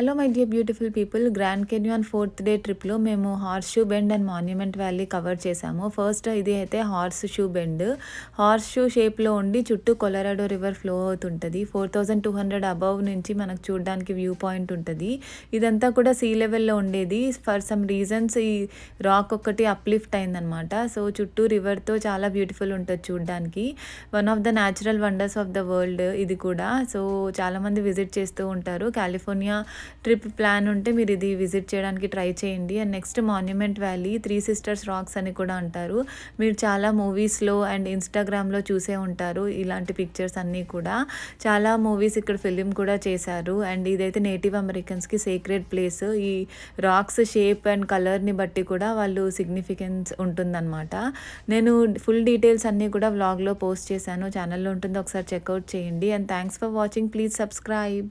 Hello my dear beautiful people Grand Canyon fourth day ట్రిప్లో మేము Horseshoe Bend and Monument Valley cover చేసాము first ఇది అయితే Horseshoe Bend horseshoe షేప్లో ఉండి చుట్టూ కొలరాడో రివర్ ఫ్లో అవుతుంటుంది. Four thousand two hundred above నుంచి మనకు చూడడానికి వ్యూ పాయింట్ ఉంటుంది. ఇదంతా కూడా సీ లెవెల్లో ఉండేది. ఫర్ సమ్ రీజన్స్ ఈ రాక్ ఒక్కటి అప్లిఫ్ట్ అయిందనమాట సో చుట్టూ రివర్తో చాలా బ్యూటిఫుల్ ఉంటుంది చూడడానికి. One of the natural wonders of the world ఇది కూడా. సో చాలామంది విజిట్ చేస్తూ ఉంటారు. కాలిఫోర్నియా ట్రిప్ ప్లాన్ ఉంటే మీరు ఇది విజిట్ చేయడానికి ట్రై చేయండి. And next Monument Valley Three Sisters rocks అని కూడా అంటారు. మీరు చాలా మూవీస్లో అండ్ ఇన్స్టాగ్రామ్లో చూసే ఉంటారు ఇలాంటి పిక్చర్స్ అన్నీ కూడా. చాలా మూవీస్ ఇక్కడ ఫిలిం కూడా చేశారు. అండ్ ఇదైతే నేటివ్ అమెరికన్స్కి సీక్రెట్ ప్లేస్ ఈ రాక్స్ షేప్ అండ్ కలర్ని బట్టి కూడా వాళ్ళు సిగ్నిఫికెన్స్ ఉంటుందన్నమాట. నేను ఫుల్ డీటెయిల్స్ అన్నీ కూడా వ్లాగ్లో పోస్ట్ చేశాను. ఛానల్లో ఉంటుంది. ఒకసారి చెక్అవుట్ చేయండి. And thanks for watching please subscribe